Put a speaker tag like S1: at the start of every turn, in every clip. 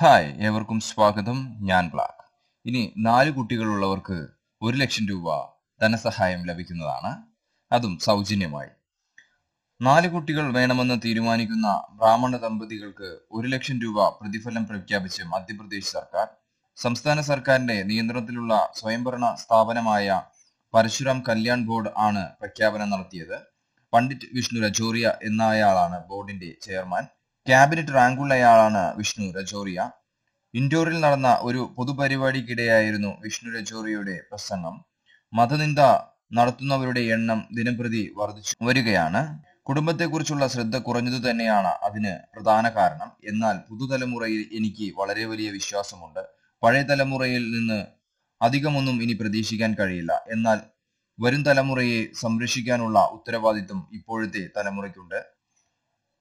S1: Hi ഏവർക്കും സ്വാഗതം. ഞാൻ ബ്ലാക്ക്. ഇനി നാല് കുട്ടികളുള്ളവർക്ക് ഒരു ലക്ഷം രൂപ ധനസഹായം ലഭിക്കുന്നതാണ്. അതും സൗജന്യമായി. നാല് കുട്ടികൾ വേണമെന്ന് തീരുമാനിക്കുന്ന ബ്രാഹ്മണ ദമ്പതികൾക്ക് ഒരു ലക്ഷം രൂപ പ്രതിഫലം പ്രഖ്യാപിച്ച് മധ്യപ്രദേശ് സർക്കാർ സംസ്ഥാന സർക്കാരിന്റെ നിയന്ത്രണത്തിലുള്ള സ്വയംഭരണ സ്ഥാപനമായ പരശുരാം കല്യാൺ ബോർഡ് ആണ് പ്രഖ്യാപനം നടത്തിയത്. പണ്ഡിറ്റ് വിഷ്ണു രജോറിയ എന്നയാളാണ് ബോർഡിന്റെ ചെയർമാൻ. ക്യാബിനറ്റ് റാങ്കുള്ളയാളാണ് വിഷ്ണു രജോറിയ. ഇൻഡോറിൽ നടന്ന ഒരു പൊതുപരിപാടിക്കിടെയായിരുന്നു വിഷ്ണു രജോറിയയുടെ പ്രസംഗം. മതനിന്ദ നടത്തുന്നവരുടെ എണ്ണം ദിനംപ്രതി വർദ്ധിച്ചു വരികയാണ്. കുടുംബത്തെക്കുറിച്ചുള്ള ശ്രദ്ധ കുറഞ്ഞതു തന്നെയാണ് അതിന് പ്രധാന കാരണം. എന്നാൽ പുതുതലമുറയിൽ എനിക്ക് വളരെ വലിയ വിശ്വാസമുണ്ട്. പഴയ തലമുറയിൽ നിന്ന് അധികമൊന്നും ഇനി പ്രതീക്ഷിക്കാൻ കഴിയില്ല. എന്നാൽ വരും തലമുറയെ സംരക്ഷിക്കാനുള്ള ഉത്തരവാദിത്വം ഇപ്പോഴത്തെ തലമുറയ്ക്കുണ്ട്.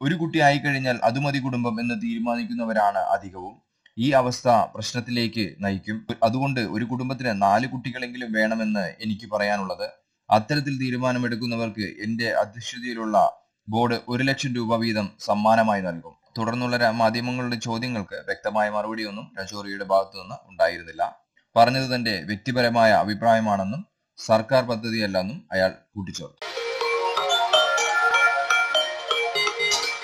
S1: ഒരു കുട്ടി ആയിക്കഴിഞ്ഞാൽ അത് മതി കുടുംബം എന്ന് തീരുമാനിക്കുന്നവരാണ് അധികവും. ഈ അവസ്ഥ പ്രശ്നത്തിലേക്ക് നയിക്കും. അതുകൊണ്ട് ഒരു കുടുംബത്തിന് നാല് കുട്ടികളെങ്കിലും വേണമെന്ന് എനിക്ക് പറയാനുള്ളത്. അത്തരത്തിൽ തീരുമാനമെടുക്കുന്നവർക്ക് എന്റെ അധ്യക്ഷതയിലുള്ള ബോർഡ് ഒരു ലക്ഷം രൂപ വീതം സമ്മാനമായി നൽകും. തുടർന്നുള്ള മാധ്യമങ്ങളുടെ ചോദ്യങ്ങൾക്ക് വ്യക്തമായ മറുപടിയൊന്നും രജോറിയുടെ ഭാഗത്തുനിന്ന് ഉണ്ടായിരുന്നില്ല. പറഞ്ഞത് തന്റെ വ്യക്തിപരമായ അഭിപ്രായമാണെന്നും സർക്കാർ പദ്ധതിയല്ലെന്നും അയാൾ കൂട്ടിച്ചേർത്തു. Thank you.